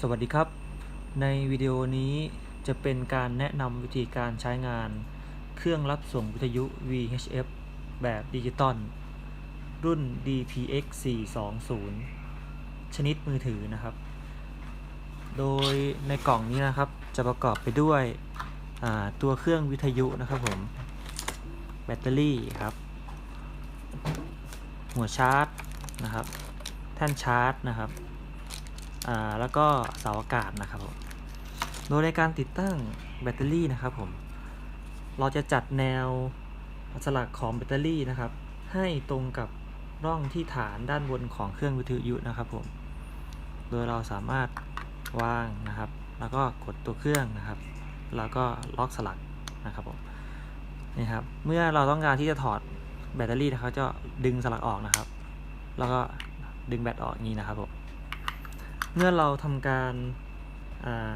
สวัสดีครับ ในวิดีโอนี้จะเป็นการแนะนำวิธีการใช้งาน เครื่องรับส่งวิทยุ VHF แบบดิจิตอลรุ่น DPX 420ชนิดมือถือนะครับ โดยในกล่องนี้นะครับจะประกอบไปด้วยตัวเครื่องวิทยุนะครับผม แบตเตอรี่ครับ หัวชาร์จนะครับ แท่นชาร์จนะครับ แล้วก็เสาอากาศนะครับผมโดยในการติดตั้งแบตเตอรี่นะครับผมเราจะจัดแนวสลักของแบตเตอรี่นะครับ ให้ตรงกับร่องที่ฐานด้านบนของเครื่องวิทยุนะครับผม โดยเราสามารถวางนะครับ แล้วก็กดตัวเครื่องนะครับ แล้วก็ล็อกสลักนะครับผมนี่ครับ เมื่อเราต้องการที่จะถอดแบตเตอรี่นะครับจะดึงสลักออกนะครับ แล้วก็ดึงแบตออกงนี้นะครับผม เมื่อเราทำการา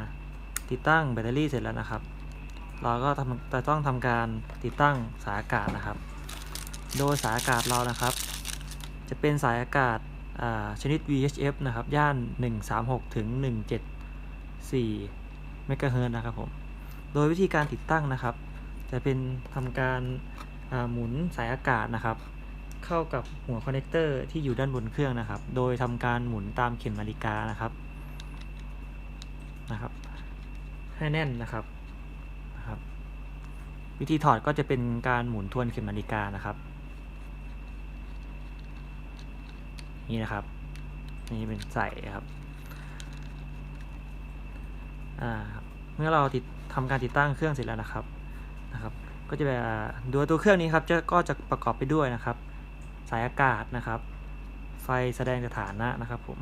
ติดตั้งแบตเตอรี่เสร็จแล้วนะครับ เราก็จะต้องทำการติดตั้งสายอากาศนะครับ โดยสายอากาศเรานะครับ จะเป็นสายอากาศาชนิด VHF นะครับ ย่าน 136 ถึง 174 เมกะเฮิรตซ์นะครับผม โดยวิธีการติดตั้งนะครับ จะเป็นทำการาหมุนสายอากาศนะครับ เข้ากับหัวคอนเนคเตอร์ที่อยู่ด้านบนเครื่องนะครับ โดยทำการหมุนตามเข็มนาฬิกานะครับนะครับ ให้แน่นนะครับนะครับ วิธีถอดก็จะเป็นการหมุนทวนเข็มนาฬิกานะครับ นี่นะครับ นี่เป็นใส่ครับอ่าเมื่อเราติดทำการติดตั้งเครื่องเสร็จแล้วนะครับนะครับ ก็จะแบบดยตัวเครื่องนี้ครับจะก็จะประกอบไปด้วยนะครับ สายอากาศนะครับ ไฟแสดงสถานะนะครับผม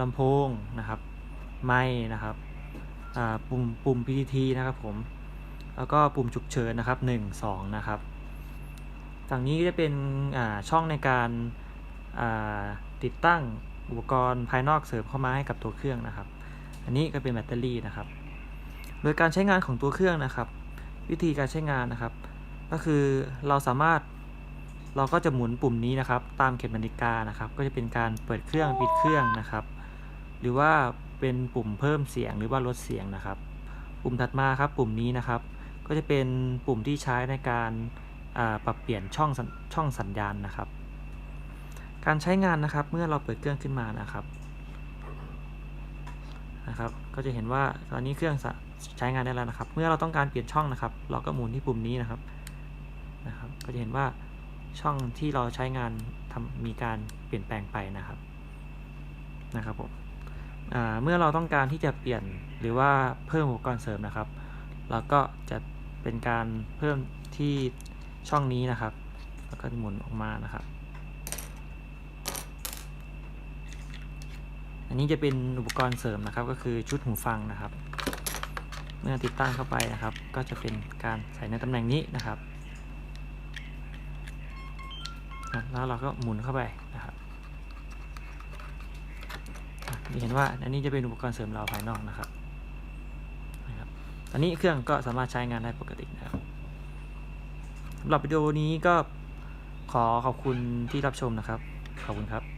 ลำโพงนะครับ ไม้นะครับอ่าปุ่มปุ่ม PTT นะครับผม แล้วก็ปุ่มฉุกเฉินนะครับ 1 2 นะครับฝั่งนี้จะเป็นอ่าช่องในการอ่าติดตั้งอุปกรณ์ภายนอกเสริมเข้ามาให้กับตัวเครื่องนะครับ อันนี้ก็เป็นแบตเตอรี่นะครับ โดยการใช้งานของตัวเครื่องนะครับ วิธีการใช้งานนะครับ ก็คือเราสามารถ เราก็จะหมุนปุ่มนี้นะครับ ตามเข็มนาฬิกานะครับ ก็จะเป็นการเปิดเครื่องปิดเครื่องนะครับ หรือว่าเป็นปุ่มเพิ่มเสียงหรือว่าลดเสียงนะครับ ปุ่มถัดมาครับปุ่มนี้นะครับ ก็จะเป็นปุ่มที่ใช้ในการปรับเปลี่ยนช่องสัญช่องสัญญาณนะครับ การใช้งานนะครับเมื่อเราเปิดเครื่องขึ้นมานะครับนะครับ ก็จะเห็นว่าตอนนี้เครื่องใช้งานได้แล้วนะครับ เมื่อเราต้องการเปลี่ยนช่องนะครับ เราก็หมุนที่ปุ่มนี้นะครับนะครับ ก็จะเห็นว่า ช่องที่เราใช้งานทำมีการเปลี่ยนแปลงไปนะครับนะครับผมเมื่อเราต้องการที่จะเปลี่ยนหรือว่าเพิ่มอุปกรณ์เสริมนะครับเราก็จะเป็นการเพิ่มที่ช่องนี้นะครับ แล้วก็หมุนออกมานะครับ อันนี้จะเป็นอุปกรณ์เสริมนะครับ ก็คือชุดหูฟังนะครับ เมื่อติดตั้งเข้าไปนะครับ ก็จะเป็นการใส่ในตำแหน่งนี้นะครับ แล้วเราก็หมุนเข้าไปนะครับจะเห็นว่าอันนี้จะเป็นอุปกรณ์เสริมเราภายนอกนะครับนะครับตอนนี้เครื่องก็สามารถใช้งานได้ปกตินะครับสำหรับวิดีโอนี้ก็ขอขอบคุณที่รับชมนะครับ ขอบคุณครับ